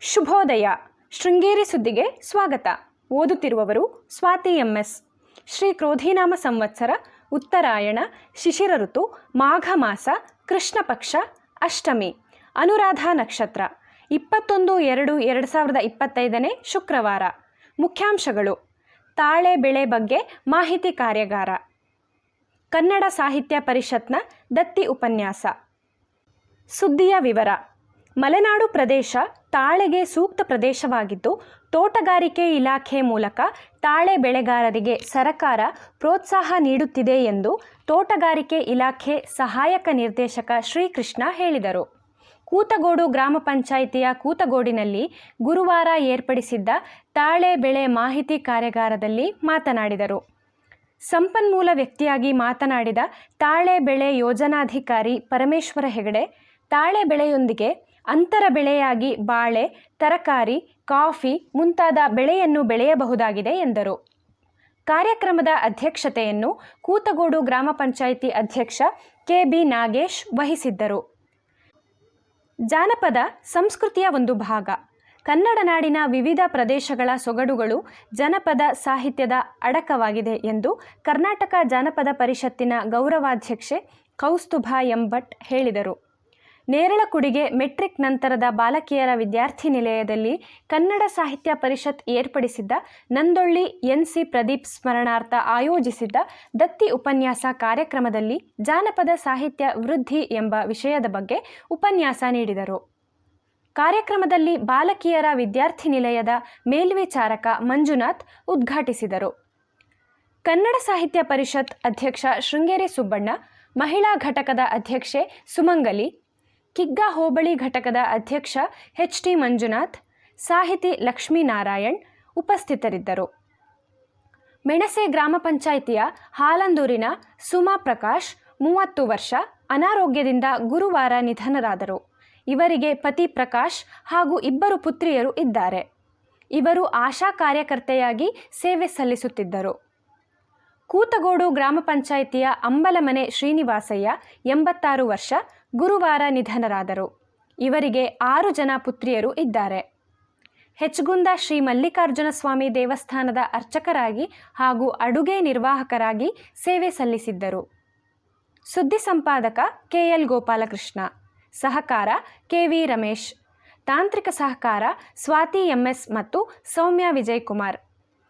ಶುಭೋದಯ. ಶೃಂಗೇರಿ ಸುದ್ದಿಗೆ ಸ್ವಾಗತ. ಓದುತ್ತಿರುವವರು ಸ್ವಾತಿ ಎಂಎಸ್ ಶ್ರೀ ಕ್ರೋಧಿನಾಮ ಸಂವತ್ಸರ, ಉತ್ತರಾಯಣ, ಶಿಶಿರ ಋತು, ಮಾಘ ಮಾಸ, ಕೃಷ್ಣ ಪಕ್ಷ, ಅಷ್ಟಮಿ, ಅನುರಾಧ ನಕ್ಷತ್ರ, ಇಪ್ಪತ್ತೊಂದು ಎರಡು ಎರಡು ಸಾವಿರದ ಇಪ್ಪತ್ತೈದನೇ ಶುಕ್ರವಾರ. ಮುಖ್ಯಾಂಶಗಳು. ತಾಳೆ ಬೆಳೆ ಬಗ್ಗೆ ಮಾಹಿತಿ ಕಾರ್ಯಾಗಾರ. ಕನ್ನಡ ಸಾಹಿತ್ಯ ಪರಿಷತ್ನ ದತ್ತಿ ಉಪನ್ಯಾಸ. ಸುದ್ದಿಯ ವಿವರ. ಮಲೆನಾಡು ಪ್ರದೇಶ ತಾಳೆಗೆ ಸೂಕ್ತ ಪ್ರದೇಶವಾಗಿದ್ದು, ತೋಟಗಾರಿಕೆ ಇಲಾಖೆ ಮೂಲಕ ತಾಳೆ ಬೆಳೆಗಾರರಿಗೆ ಸರಕಾರ ಪ್ರೋತ್ಸಾಹ ನೀಡುತ್ತಿದೆ ಎಂದು ತೋಟಗಾರಿಕೆ ಇಲಾಖೆ ಸಹಾಯಕ ನಿರ್ದೇಶಕ ಶ್ರೀಕೃಷ್ಣ ಹೇಳಿದರು. ಕೂತಗೋಡು ಗ್ರಾಮ ಪಂಚಾಯಿತಿಯ ಕೂತಗೋಡಿನಲ್ಲಿ ಗುರುವಾರ ಏರ್ಪಡಿಸಿದ್ದ ತಾಳೆ ಬೆಳೆ ಮಾಹಿತಿ ಕಾರ್ಯಾಗಾರದಲ್ಲಿ ಮಾತನಾಡಿದರು. ಸಂಪನ್ಮೂಲ ವ್ಯಕ್ತಿಯಾಗಿ ಮಾತನಾಡಿದ ತಾಳೆ ಬೆಳೆ ಯೋಜನಾಧಿಕಾರಿ ಪರಮೇಶ್ವರ ಹೆಗಡೆ, ತಾಳೆ ಬೆಳೆಯೊಂದಿಗೆ ಅಂತರ ಬೆಳೆಯಾಗಿ ಬಾಳೆ, ತರಕಾರಿ, ಕಾಫಿ ಮುಂತಾದ ಬೆಳೆಯನ್ನು ಬೆಳೆಯಬಹುದಾಗಿದೆ ಎಂದರು. ಕಾರ್ಯಕ್ರಮದ ಅಧ್ಯಕ್ಷತೆಯನ್ನು ಕೂತಗೋಡು ಗ್ರಾಮ ಪಂಚಾಯಿತಿ ಅಧ್ಯಕ್ಷ ಕೆ ಬಿ ನಾಗೇಶ್ ವಹಿಸಿದ್ದರು. ಜಾನಪದ ಸಂಸ್ಕೃತಿಯ ಒಂದು ಭಾಗ. ಕನ್ನಡ ನಾಡಿನ ವಿವಿಧ ಪ್ರದೇಶಗಳ ಸೊಗಡುಗಳು ಜನಪದ ಸಾಹಿತ್ಯದ ಅಡಕವಾಗಿದೆ ಎಂದು ಕರ್ನಾಟಕ ಜಾನಪದ ಪರಿಷತ್ತಿನ ಗೌರವಾಧ್ಯಕ್ಷೆ ಕೌಸ್ತುಭಾ ಎಂಬಟ್ ಹೇಳಿದರು. ನೇರಳಕುಡಿಗೆ ಮೆಟ್ರಿಕ್ ನಂತರದ ಬಾಲಕಿಯರ ವಿದ್ಯಾರ್ಥಿ ನಿಲಯದಲ್ಲಿ ಕನ್ನಡ ಸಾಹಿತ್ಯ ಪರಿಷತ್ ಏರ್ಪಡಿಸಿದ್ದ ನಂದೊಳ್ಳಿ ಎನ್ ಸಿ ಪ್ರದೀಪ್ ಸ್ಮರಣಾರ್ಥ ಆಯೋಜಿಸಿದ್ದ ದತ್ತಿ ಉಪನ್ಯಾಸ ಕಾರ್ಯಕ್ರಮದಲ್ಲಿ ಜಾನಪದ ಸಾಹಿತ್ಯ ವೃದ್ಧಿ ಎಂಬ ವಿಷಯದ ಬಗ್ಗೆ ಉಪನ್ಯಾಸ ನೀಡಿದರು. ಕಾರ್ಯಕ್ರಮದಲ್ಲಿ ಬಾಲಕಿಯರ ವಿದ್ಯಾರ್ಥಿ ನಿಲಯದ ಮೇಲ್ವಿಚಾರಕ ಮಂಜುನಾಥ್ ಉದ್ಘಾಟಿಸಿದರು. ಕನ್ನಡ ಸಾಹಿತ್ಯ ಪರಿಷತ್ ಅಧ್ಯಕ್ಷ ಶೃಂಗೇರಿ ಸುಬ್ಬಣ್ಣ, ಮಹಿಳಾ ಘಟಕದ ಅಧ್ಯಕ್ಷೆ ಸುಮಂಗಲಿ ಕಿಗ್ಗಾ ಹೋಬಳಿ ಘಟಕದ ಅಧ್ಯಕ್ಷ ಎಚ್ ಟಿ ಮಂಜುನಾಥ್, ಸಾಹಿತಿ ಲಕ್ಷ್ಮೀನಾರಾಯಣ್ ಉಪಸ್ಥಿತರಿದ್ದರು. ಮೆಣಸೆ ಗ್ರಾಮ ಪಂಚಾಯಿತಿಯ ಹಾಲಂದೂರಿನ ಸುಮಾ ಪ್ರಕಾಶ್ ಮೂವತ್ತು ವರ್ಷ, ಅನಾರೋಗ್ಯದಿಂದ ಗುರುವಾರ ನಿಧನರಾದರು. ಇವರಿಗೆ ಪತಿ ಪ್ರಕಾಶ್ ಹಾಗೂ ಇಬ್ಬರು ಪುತ್ರಿಯರು ಇದ್ದಾರೆ. ಇವರು ಆಶಾ ಕಾರ್ಯಕರ್ತೆಯಾಗಿ ಸೇವೆ ಸಲ್ಲಿಸುತ್ತಿದ್ದರು. ಕೂತಗೋಡು ಗ್ರಾಮ ಪಂಚಾಯಿತಿಯ ಅಂಬಲಮನೆ ಶ್ರೀನಿವಾಸಯ್ಯ ಎಂಬತ್ತಾರು ವರ್ಷ ಗುರುವಾರ ನಿಧನರಾದರು. ಇವರಿಗೆ ಆರು ಜನ ಪುತ್ರಿಯರು ಇದ್ದಾರೆ. ಹೆಚ್ಗುಂದ ಶ್ರೀ ಮಲ್ಲಿಕಾರ್ಜುನ ಸ್ವಾಮಿ ದೇವಸ್ಥಾನದ ಅರ್ಚಕರಾಗಿ ಹಾಗೂ ಅಡುಗೆ ನಿರ್ವಾಹಕರಾಗಿ ಸೇವೆ ಸಲ್ಲಿಸಿದ್ದರು. ಸುದ್ದಿ ಸಂಪಾದಕ ಕೆಎಲ್ ಗೋಪಾಲಕೃಷ್ಣ, ಸಹಕಾರ ಕೆವಿ ರಮೇಶ್, ತಾಂತ್ರಿಕ ಸಹಕಾರ ಸ್ವಾತಿ ಎಂಎಸ್ ಮತ್ತು ಸೌಮ್ಯ ವಿಜಯಕುಮಾರ್.